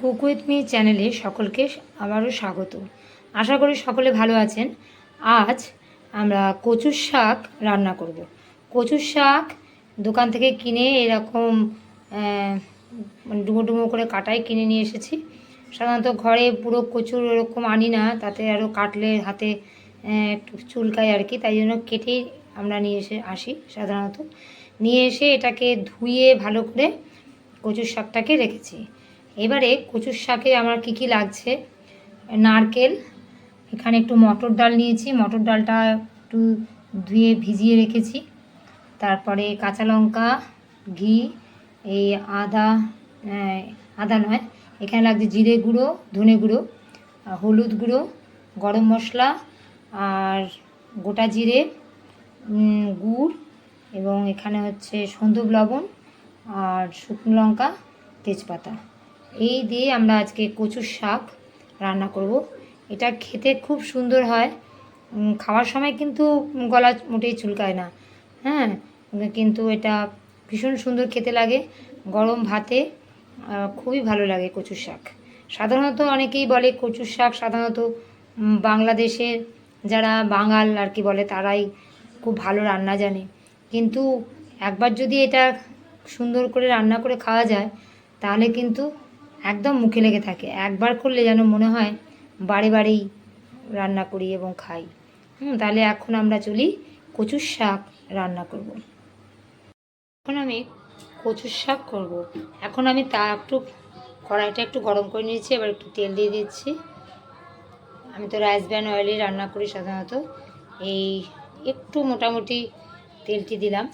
Cook with me চ্যানেলে সকলকে আবারও স্বাগত। আশা করি সকলে ভালো আছেন। আজ আমরা কচুর শাক রান্না করব। কচুর শাক দোকান থেকে কিনে এরকম মানে ডুমো ডুমো করে কাটাই কিনে নিয়ে এসেছি। সাধারণত ঘরে পুরো কচুর এরকম আনি না, তাতে আরও কাটলে হাতে চুলকায় আর কি, তাই জন্য কেটেই আমরা নিয়ে এসে আসি সাধারণত। নিয়ে এসে এটাকে ধুয়ে ভালো করে কচুর শাকটাকে রেখেছি। এবারে কচুর শাকে আমার কি কি লাগছে? নারকেল, এখানে একটু মটর ডাল নিয়েছি। মটর ডালটা একটু ধুয়ে ভিজিয়ে রেখেছি। তারপরে কাঁচা লঙ্কা, ঘি, এই আদা আদা নয়, এখানে লাগছে জিরে গুঁড়ো, ধনে গুঁড়ো হলুদ গুঁড়ো, গরম মশলা, আর গোটা জিরে গুড়, এবং এখানে হচ্ছে সন্দুক লবণ, আর শুকনো লঙ্কা, তেজপাতা। এই দিয়ে আমরা আজকে কচুর শাক রান্না করব। এটা খেতে খুব সুন্দর হয়। খাওয়ার সময় কিন্তু গলা মোটেই চুলকায় না। হ্যাঁ কিন্তু এটা ভীষণ সুন্দর খেতে লাগে। গরম ভাতে খুবই ভালো লাগে কচুর শাক। সাধারণত অনেকেই বলে কচুর শাক সাধারণত বাংলাদেশের যারা বাঙাল আর কি বলে তারাই খুব ভালো রান্না জানে। কিন্তু একবার যদি এটা সুন্দর করে রান্না করে খাওয়া যায়, তাহলে কিন্তু একদম মুখে লেগে থাকে। একবার করলে যেন মনে হয় বারে বারেই রান্না করি এবং খাই। হুম, তাহলে এখন আমরা চলি কচুর শাক রান্না করব। এখন আমি কচুর শাক করব। এখন আমি তা একটু কড়াইটা একটু গরম করে নিয়েছি, এবার একটু তেল দিয়ে দিচ্ছি। আমি তো রাইস ব্যান অয়েলে রান্না করি সাধারণত। এই একটু মোটামুটি তেলটি দিলাম।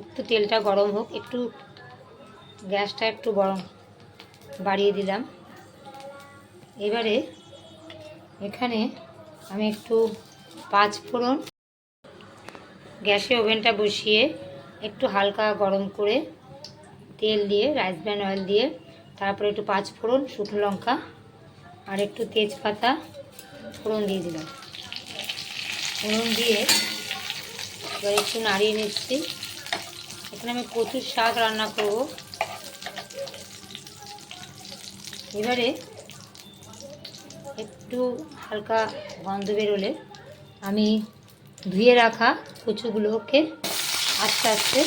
একটু তেলটা গরম হোক, একটু গ্যাসটা একটু গরম বাড়িয়ে দিলাম। এবারে এখানে আমি একটু পাঁচ ফোড়ন গ্যাসে ওভেনটা বসিয়ে একটু হালকা গরম করে তেল দিয়ে, রাইস ব্র্যান অয়েল দিয়ে, তারপরে একটু পাঁচ ফোড়ন শুকনো লঙ্কা আর একটু তেজপাতা ফোড়ন দিয়ে দিলাম। ফোড়ন দিয়ে এবার একটু নাড়িয়ে নিচ্ছি। এখানে আমি কচুর শাক রান্না করব। এবারে একটু হালকা গন্ধ বেরোলে আমি ধুয়ে রাখা কচুগুলোকে আস্তে আস্তে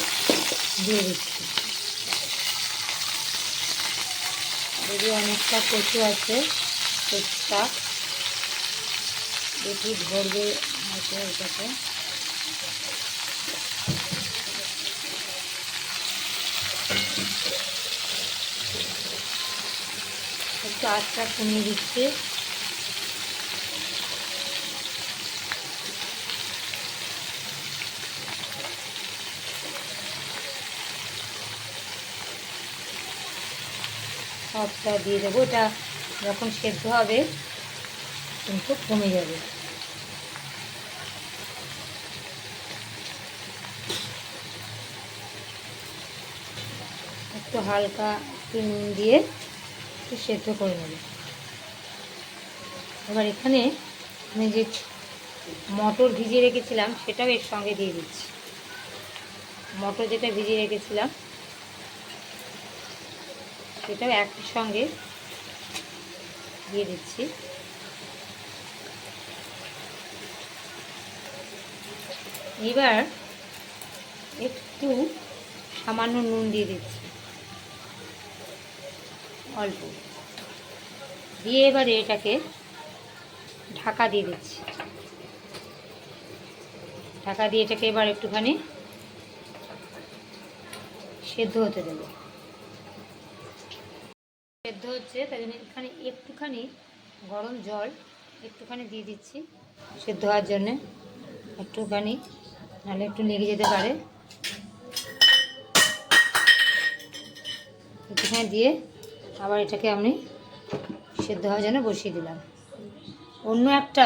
দিয়ে দিচ্ছি। যদি অনেকটা কচু আছে কচু শাক দেখি ধরবে হয়তো এটাকে। একটু আঁচটা কমিয়ে দিচ্ছি। সবটা দিয়ে দেবো। এটা যখন সেদ্ধ হবে, কিন্তু কমে যাবে। একটু হালকা একটু দিয়ে একটু সেদ্ধ করে নেব। এবার এখানে আমি যে মটর ভিজিয়ে রেখেছিলাম, সেটাও এর সঙ্গে দিয়ে দিচ্ছি। মটর যেটা ভিজিয়ে রেখেছিলাম, সেটাও একই সঙ্গে দিয়ে দিচ্ছি। এবার একটু সামান্য নুন দিয়ে দিচ্ছি। অল্প। দিয়ে এবারে এটাকে ঢাকা দিয়ে দিচ্ছি। ঢাকা দিয়ে এটাকে এবার একটুখানি সেদ্ধ হতে দেবো। সেদ্ধ হচ্ছে, তাই জন্য এখানে একটুখানি গরম জল একটুখানি দিয়ে দিচ্ছি সেদ্ধ হওয়ার জন্যে। একটুখানি, নাহলে একটু লেগে যেতে পারে। একটুখানি দিয়ে আবার এটাকে আমি সেদ্ধ হওয়ার জন্য বসিয়ে দিলাম। অন্য একটা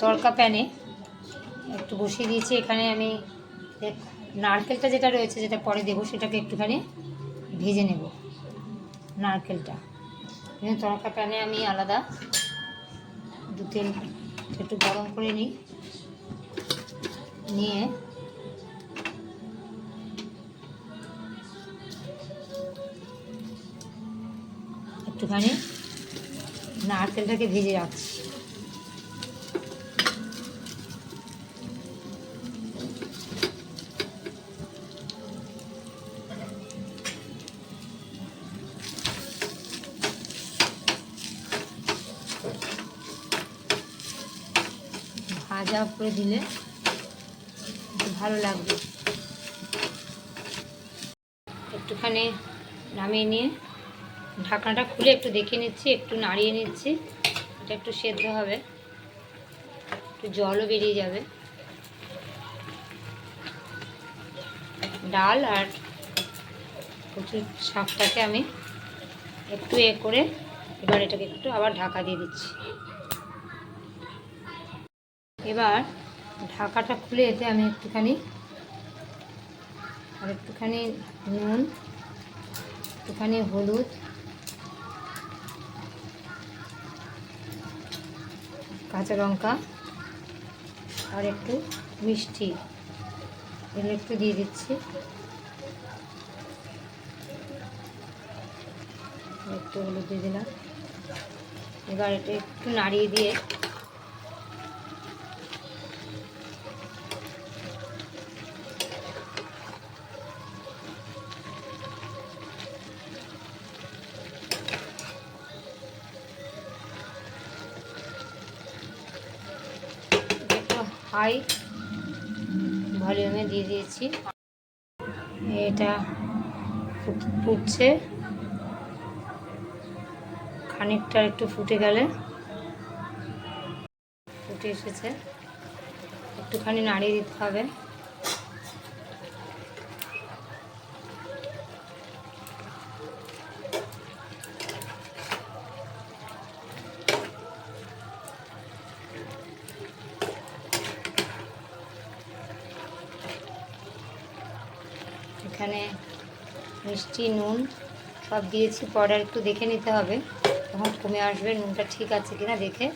তড়কা প্যানে একটু বসিয়ে দিয়েছি। এখানে আমি নারকেলটা যেটা রয়েছে, যেটা পরে দেবো, সেটাকে একটুখানি ভেজে নেব নারকেলটা। তড়কা প্যানে আমি আলাদা দু তেল একটু গরম করে নিই, নিয়ে একটুখানি নারকেলটাকে ভেজে রাখছি। ভাজা করে দিলে ভালো লাগবে। একটুখানি নামিয়ে নিয়ে ঢাকনাটা খুলে একটু দেখে নিচ্ছি, একটু নাড়িয়ে নিচ্ছি। এটা একটু সেদ্ধ হবে। একটু জলও বেরিয়ে যাবে। ডাল আর কচুর শাকটাকে আমি একটু এ করে এবার এটাকে একটু আবার ঢাকা দিয়ে দিচ্ছি। এবার ঢাকাটা খুলে এতে আমি একটুখানি, আর একটুখানি নুন, একটুখানি হলুদ কাঁচা লঙ্কা আর একটু মিষ্টি এগুলো একটু দিয়ে দিচ্ছি। একটু হলুদ দিয়ে দিলাম। এবার এটা একটু নাড়িয়ে দিয়ে হাই ভলিউমে দিয়ে দিয়েছি। এটা ফুট- ফুটছে। খানিকটা একটু ফুটে গেলে ফুটে এসেছে। একটুখানি নাড়িয়ে দিতে হবে এখানে মিষ্টি নুন, সব দিয়েছি। পরে একটু দেখে নিতে হবে। তখন কমে আসবে, নুনটা ঠিক আছে কিনা দেখে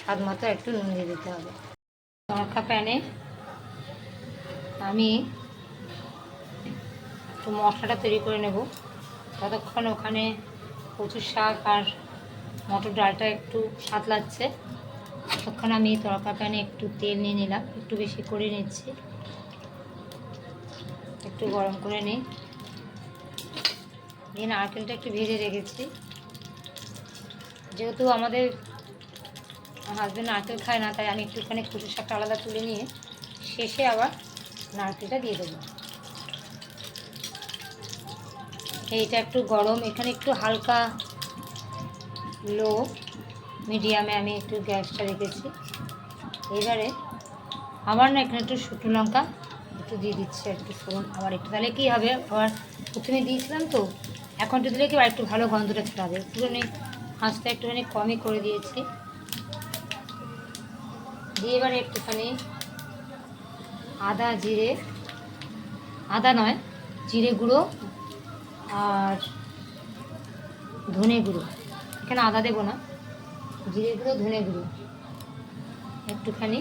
স্বাদ মতো একটু নুন দিয়ে দিতে হবে। তড়কা প্যানে আমি একটু মশলাটা তৈরি করে নেব। ততক্ষণ ওখানে কচুর শাক আর মটর ডালটা একটু সাতলাচ্ছে, ততক্ষণ আমি তড়কা প্যানে একটু তেল নিয়ে নিলাম। একটু বেশি করে নিচ্ছি। একটু গরম করে নিই। দিয়ে নারকেলটা একটু ভেজে রেখেছি। যেহেতু আমাদের হাজব্যান্ড নারকেল খায় না, তাই আমি একটুখানি কচু শাকটা আলাদা তুলে নিয়ে শেষে আবার নারকেলটা দিয়ে দেবো। এইটা একটু গরম, এখানে একটু হালকা লো মিডিয়ামে আমি একটু গ্যাসটা রেখেছি। এবারে আবার না এখানে একটু শুকনো লঙ্কা একটু দিয়ে দিচ্ছি একটু ফোড়ন। আবার একটু, তাহলে কী হবে? আবার প্রথমে দিয়েছিলাম তো এখন দিলে কি আর একটু ভালো গন্ধটা ছড়াবে একটুখানি হাঁসটা একটুখানি কমই করে দিয়েছি। দিয়ে এবারে একটুখানি আদা, জিরে, আদা নয়, জিরে গুঁড়ো আর ধনে গুঁড়ো। এখানে আদা দেবো না, জিরে গুঁড়ো, ধনে গুঁড়ো। একটুখানি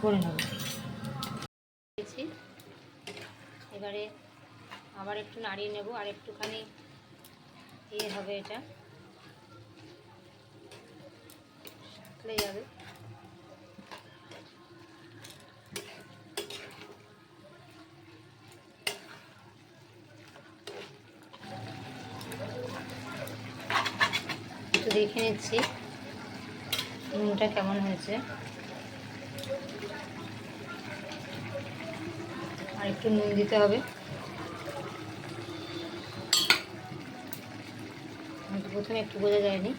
করে নেব দিয়েছি। এবারে আবার একটু নাড়িয়ে নেব, আর একটুখানি ইয়ে হবে এটা। সাঁতলে যাবে। দেখে নিচ্ছি, নুনটা কেমন হয়েছে। আর একটু নুন দিতে হবে। প্রথমে একটু বোঝা যায়নি।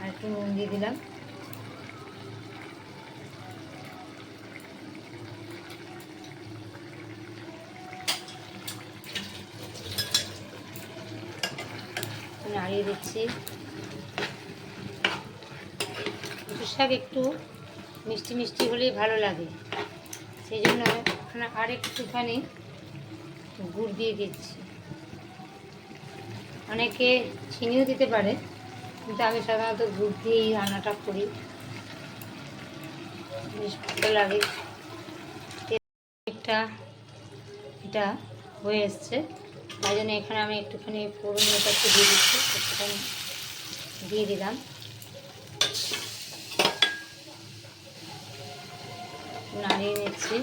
আর একটু নুন দিয়ে দিলাম। নাড়িয়ে দিচ্ছি। শাক একটু মিষ্টি মিষ্টি হলেই ভালো লাগে। সেই জন্য এখানে আর একটুখানি গুড় দিয়ে দিচ্ছি। অনেকে চিনিও দিতে পারে, কিন্তু আমি সাধারণত গুড় দিয়েই রান্নাটা করি। বেশ ভালো লাগে। একটা এটা হয়ে এসছে। তাই জন্য এখানে আমি একটুখানি ফোড়নটা একটু দিয়ে দিচ্ছি, একটুখানি দিয়ে দিলাম। নাড়িয়ে নিচ্ছি।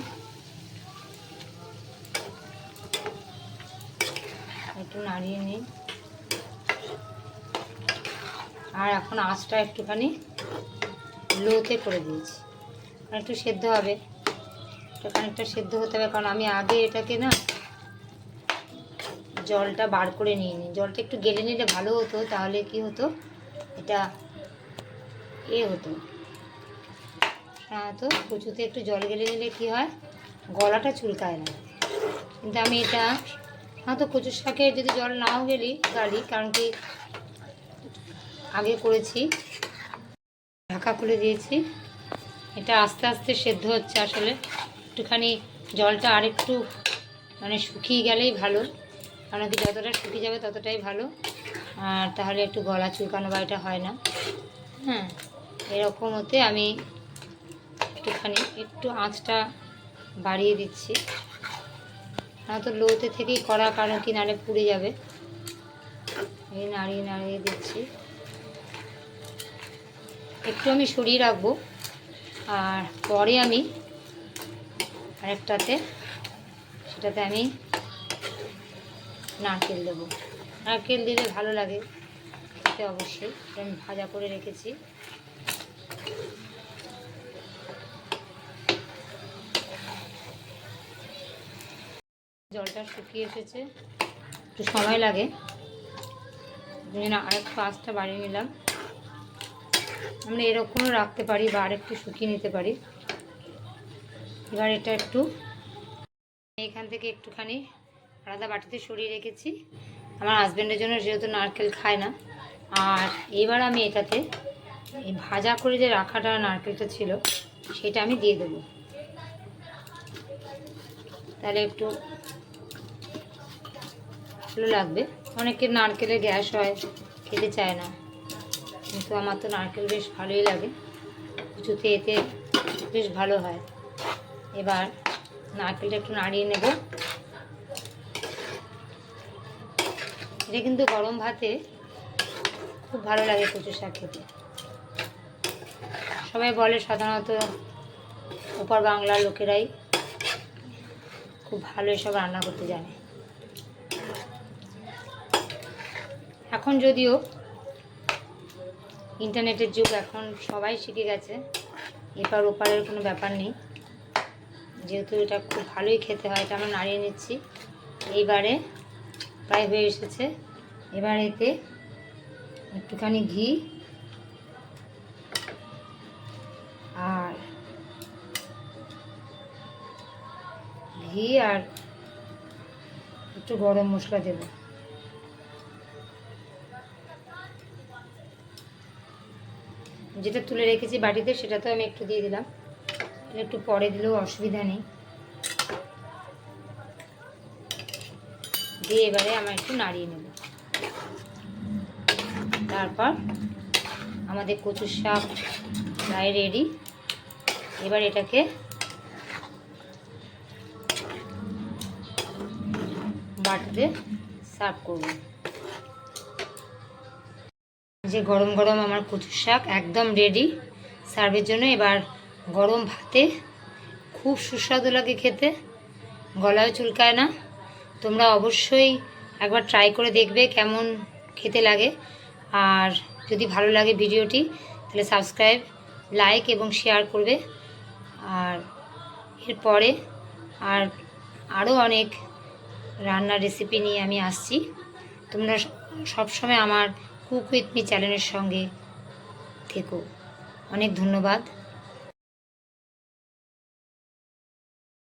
একটু নাড়িয়ে নিই। আর এখন আঁচটা একটুখানি লোতে করে দিয়েছি। আর একটু সেদ্ধ হবে। খানিকটা সেদ্ধ হতে হবে, কারণ আমি আগে এটাকে না জলটা বার করে নিয়ে নিই জলটা একটু গেলে নিলে ভালো হতো, তাহলে কি হতো? এটা এ হতো। তো কচুতে একটু জল গেলে নিলে কি হয়? গলাটা চুলকায় না। কিন্তু আমি এটা হয়তো কচুর শাকে যদি জল নাও গেলি গালি কারণ কি আগে করেছি। ঢাকা খুলে দিয়েছি। এটা আস্তে আস্তে সেদ্ধ হচ্ছে আসলে। একটুখানি জলটা আরেকটু মানে শুকিয়ে গেলেই ভালো। কারণ কি যতটা শুকিয়ে যাবে ততটাই ভালো। আর তাহলে একটু গলা চুলকানো বা এটা হয় না। হ্যাঁ এরকম হতে আমি একটুখানি, একটু আঁচটা বাড়িয়ে দিচ্ছি। হয়তো লোতে থেকেই করা, কারণ কি নাড়ে পুড়ে যাবে। এই নাড়িয়ে নাড়িয়ে দিচ্ছি। একটু আমি সরিয়ে রাখব। আর পরে আমি আরেকটাতে সেটাতে আমি নারকেল দেবো। নারকেল দিলে ভালো লাগে, খেতে অবশ্যই। আমি ভাজা করে রেখেছি। জলটা শুকিয়ে এসেছে। একটু সময় লাগে। না আরেকটু আঁচটা বাড়িয়ে নিলাম। আমরা এরকমও রাখতে পারি বা আরেকটু শুকিয়ে নিতে পারি। এবার এটা একটু এখান থেকে একটুখানি আলাদা বাটিতে সরিয়ে রেখেছি। আমার হাজব্যান্ডের জন্য যেহেতু নারকেল খায় না। আর এবার আমি এটাতে ভাজা করে যে রাখাটা নারকেলটা ছিল, সেটা আমি দিয়ে দেবো। তাহলে একটু ভালো লাগবে। অনেকের নারকেলের গ্যাস হয়, খেতে চায় না। কিন্তু আমার তো নারকেল বেশ ভালোই লাগে। কিছুতে এতে বেশ ভালো হয়। এবার নারকেলটা একটু নাড়িয়ে নেব। এটা কিন্তু গরম ভাতে খুব ভালো লাগে কচু শাক খেতে। সবাই বলে সাধারণত ওপার বাংলার লোকেরাই খুব ভালো এসব রান্না করতে জানে। এখন যদিও ইন্টারনেটের যুগ, এখন সবাই শিখে গেছে। এপার ওপারের কোনো ব্যাপার নেই। যেহেতু এটা খুব ভালোই খেতে হয়, এটা আমরা নাড়িয়ে নিচ্ছি। এইবারে প্রায় হয়ে এসেছে। এবার এতে একটুখানি ঘি আর ঘি আর একটু গরম মশলা দেবো। যেটা তুলে রেখেছি বাটিতে সেটা তো আমি একটু দিয়ে দিলাম। একটু পরে দিলেও অসুবিধা নেই। দিয়ে এবারে আমার একটু নাড়িয়ে নেব। তারপর আমাদের কচুর শাক প্রায় রেডি এবার এটাকে বাটিতে সার্ভ করব। যে গরম গরম আমার কচুর শাক একদম রেডি সার্ভের জন্য। এবার গরম ভাতে খুব সুস্বাদু লাগে খেতে গলায় চুলকায় না। তোমরা অবশ্যই একবার ট্রাই করে দেখবে কেমন খেতে লাগে। আর যদি ভালো লাগে ভিডিওটি, তাহলে সাবস্ক্রাইব লাইক এবং শেয়ার করবে। আর এরপরে আর আরও অনেক রান্নার রেসিপি নিয়ে আমি আসছি। তোমরা সবসময় আমার কুক উইথ মি চ্যানেলের সঙ্গে থেকো। অনেক ধন্যবাদ।